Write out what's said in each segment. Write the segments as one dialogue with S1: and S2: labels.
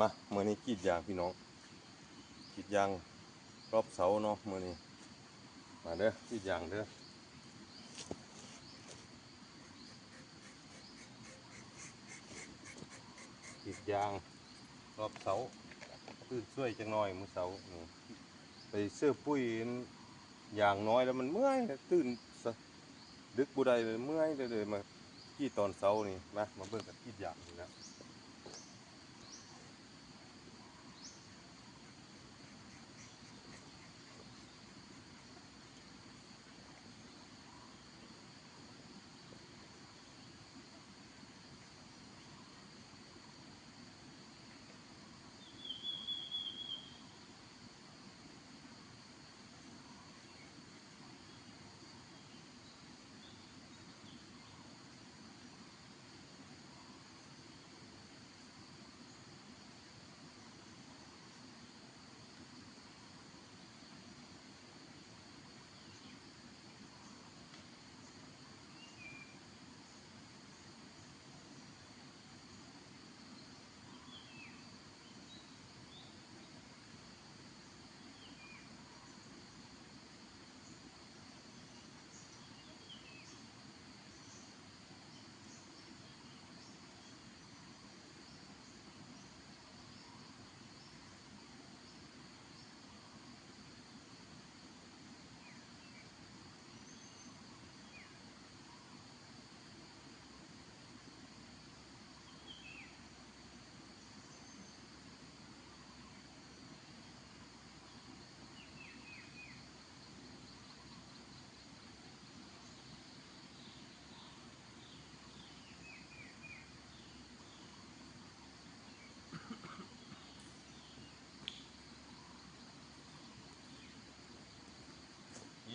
S1: มาเมื่อนี้กีดยางพี่น้องกีดยางรอบเสาเนาะเมื่อนี้มาเด้อกีดยางเด้อกีดยางรอบเสาตื่นช่วยจังน่อยมือเสาไปเสื้อปุ้ยยางน้อยแล้วมันเมื่อยตื่นดึกบุได้เลยเมื่อยเลยเลยมากีดตอนเสานี่มามาเบิ่งกันกรีดยางนี่นะ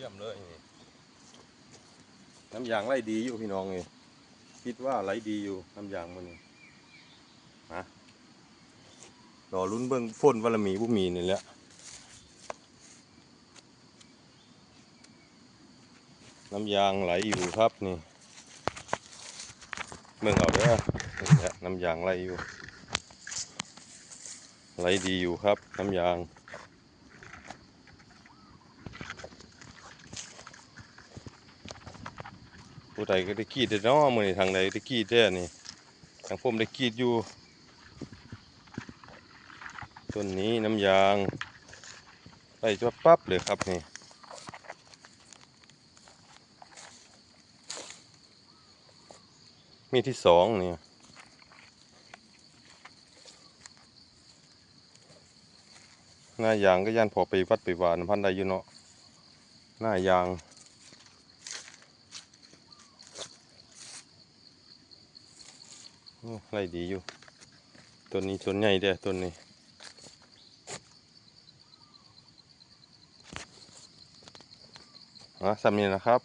S1: ยี่ยมเลยนี่น้ำยางไหลดีอยู่พี่น้องนี่คิดว่าไหลดีอยู่น้ำยางมันนี่ฮะรอลุ้นเบิ้งฝนวัละมีบุมีนี่แหละน้ำยางไหลอยู่ครับนี่เบิ่งเอาเด้อนี่แหละน้ำยางไหลอยู่ไหลดีอยู่ครับน้ำยาง ผู้ใดก็ได้กรีดได้เนาะมือนี้ทางใดได้กรีดแท้นี่ทางผมได้กีดอยู่ต้นนี้น้ำยางไปจะปั๊บเลยครับนี่มีที่สองนี่หน้ายางก็ยันพอไปวัดไปวานพันได้อยู่เนาะหน้ายาง โอ้ ไรดีอยู่ต้นนี้ต้นใหญ่เด้อต้นนี้อะสามีนะครับ